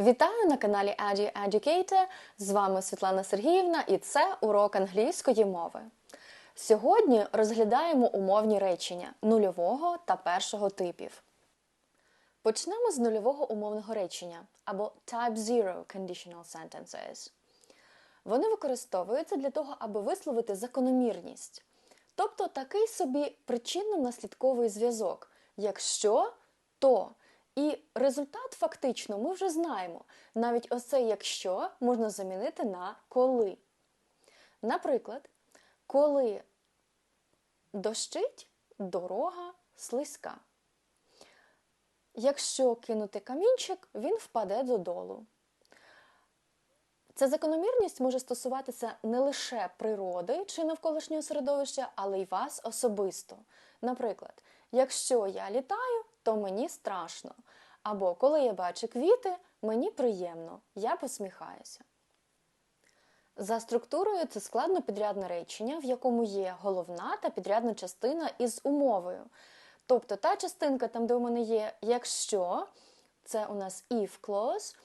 Вітаю на каналі Edu Educator. З вами Світлана Сергіївна, і це урок англійської мови. Сьогодні розглядаємо умовні речення нульового та першого типів. Почнемо з нульового умовного речення або Type Zero Conditional Sentences. Вони використовуються для того, аби висловити закономірність, тобто такий собі причинно-наслідковий зв'язок. Якщо, то. І результат фактично ми вже знаємо. Навіть ось це якщо можна замінити на коли. Наприклад, коли дощить, дорога слизька. Якщо кинути камінчик, він впаде додолу. Ця закономірність може стосуватися не лише природи чи навколишнього середовища, але й вас особисто. Наприклад, якщо я літаю, то мені страшно. Або коли я бачу квіти, мені приємно, я посміхаюся. За структурою це складно підрядне речення, в якому є головна та підрядна частина із умовою. Тобто та частинка, там, де у мене є якщо, це у нас if clause,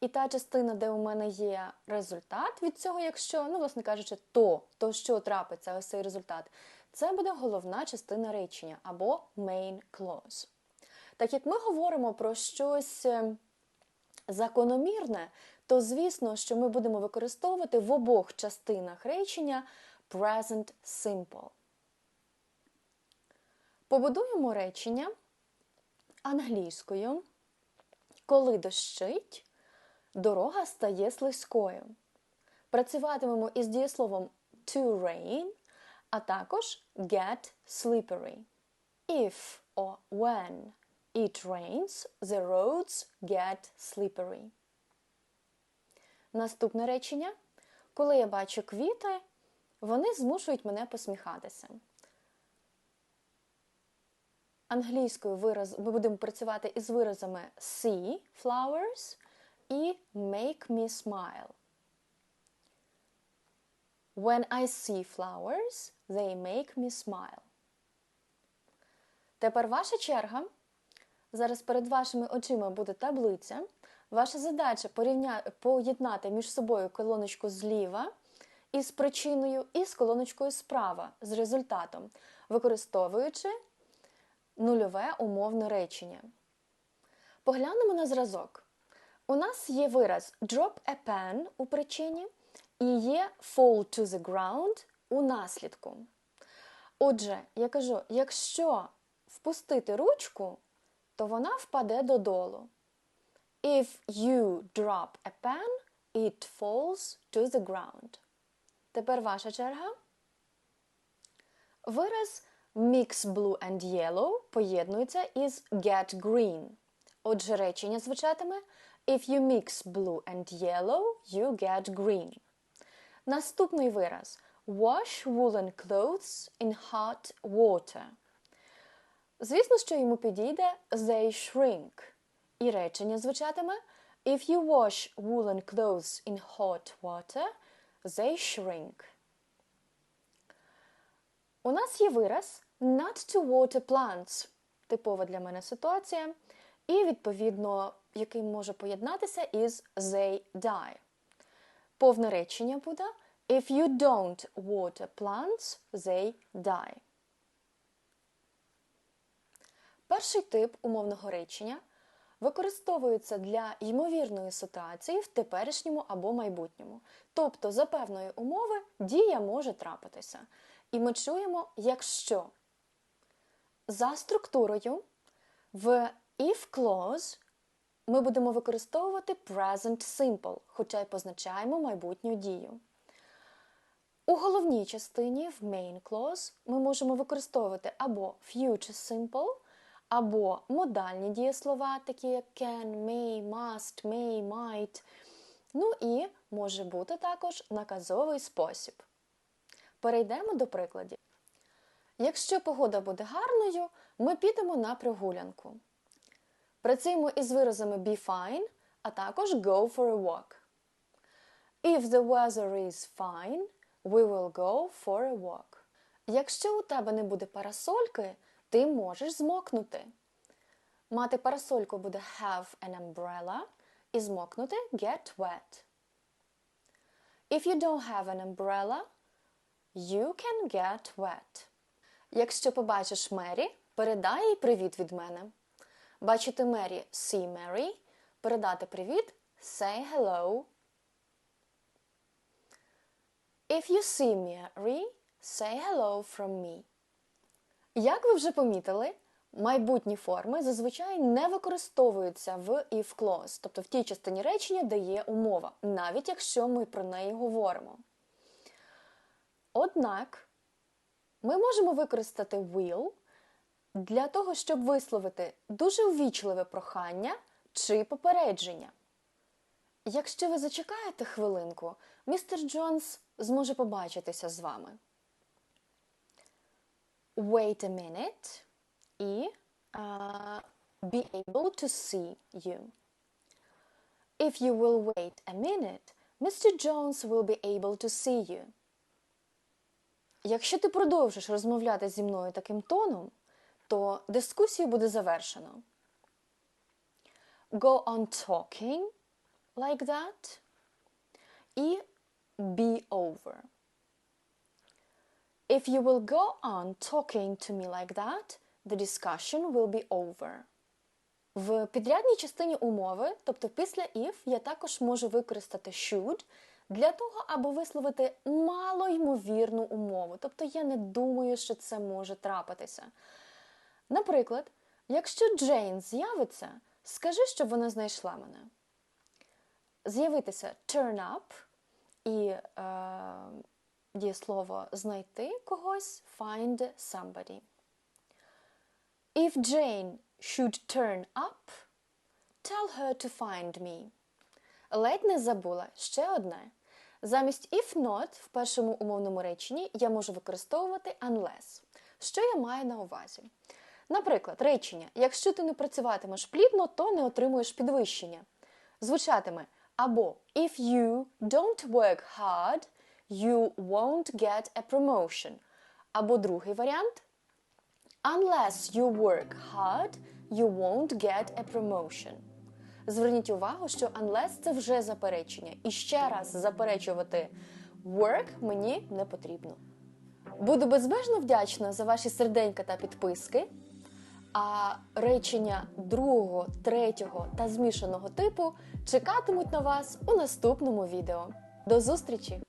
і та частина, де у мене є результат від цього, якщо, ну, власне кажучи, то, то що трапиться, ось цей результат, це буде головна частина речення або main clause. Так як ми говоримо про щось е, закономірне, то звісно, що ми будемо використовувати в обох частинах речення present simple. Побудуємо речення англійською. Коли дощить, дорога стає слизькою. Працюватимемо із дієсловом to rain, а також get slippery. If or when it rains, the roads get slippery. Наступне речення. Коли я бачу квіти, вони змушують мене посміхатися. Англійською вираз ми будемо працювати із виразами see flowers і make me smile. When I see flowers, they make me smile. Тепер ваша черга. Зараз перед вашими очима буде таблиця. Ваша задача поєднати між собою колоночку зліва із причиною і з колоночкою справа з результатом, використовуючи нульове умовне речення. Поглянемо на зразок. У нас є вираз drop a pen у причині і є fall to the ground у наслідку. Отже, я кажу, якщо впустити ручку, то вона впаде додолу. If you drop a pen, it falls to the ground. Тепер ваша черга. Вираз mix blue and yellow поєднується із get green. Отже, речення звучатиме If you mix blue and yellow, you get green. Наступний вираз Wash woolen clothes in hot water. Звісно, що йому підійде they shrink. І речення звучатиме If you wash woolen clothes in hot water, they shrink. У нас є вираз not to water plants. Типова для мене ситуація. І, відповідно, який може поєднатися із they die. Повне речення буде If you don't water plants, they die. Перший тип умовного речення використовується для ймовірної ситуації в теперішньому або майбутньому. Тобто, за певної умови дія може трапитися. І ми чуємо, якщо. За структурою в if clause ми будемо використовувати present simple, хоча й позначаємо майбутню дію. У головній частині в main clause ми можемо використовувати або future simple, або модальні дієслова, такі як can, may, must, may, might. Ну і може бути також наказовий спосіб. Перейдемо до прикладів. Якщо погода буде гарною, ми підемо на прогулянку. Працюємо із виразами be fine, а також go for a walk. If the weather is fine, we will go for a walk. Якщо у тебе не буде парасольки, ти можеш змокнути. Мати парасольку буде have an umbrella, і змокнути get wet. If you don't have an umbrella, you can get wet. Якщо побачиш Мері, передай їй привіт від мене. Бачити Мері see Mary, передати привіт say hello. If you see Mary, say hello from me. Як ви вже помітили, майбутні форми зазвичай не використовуються в if clause, тобто в тій частині речення, де є умова, навіть якщо ми про неї говоримо. Однак ми можемо використати will для того, щоб висловити дуже увічливе прохання чи попередження. Якщо ви зачекаєте хвилинку, містер Джонс зможе побачитися з вами. Wait a minute і uh, be able to see you. If you will wait a minute, Mr. Jones will be able to see you. Якщо ти продовжиш розмовляти зі мною таким тоном, то дискусію буде завершено. Go on talking like that і be over. If you will go on talking to me like that, the discussion will be over. В підрядній частині умови, тобто після if, я також можу використати should для того, аби висловити малоймовірну умову. Тобто я не думаю, що це може трапитися. Наприклад, якщо Джейн з'явиться, скажи, щоб вона знайшла мене. З'явитися turn up і е, дієслово знайти когось find somebody. If Jane should turn up, tell her to find me. Ледь не забула ще одне. Замість if not в першому умовному реченні я можу використовувати unless. Що я маю на увазі? Наприклад, речення: якщо ти не працюватимеш плідно, то не отримуєш підвищення. Звучатиме або If you don't work hard, you won't get a promotion. Або другий варіант Unless you work hard, you won't get a promotion. Зверніть увагу, що unless це вже заперечення. І ще раз заперечувати work мені не потрібно. Буду безмежно вдячна за ваші серденька та підписки. А речення другого, третього та змішаного типу чекатимуть на вас у наступному відео. До зустрічі!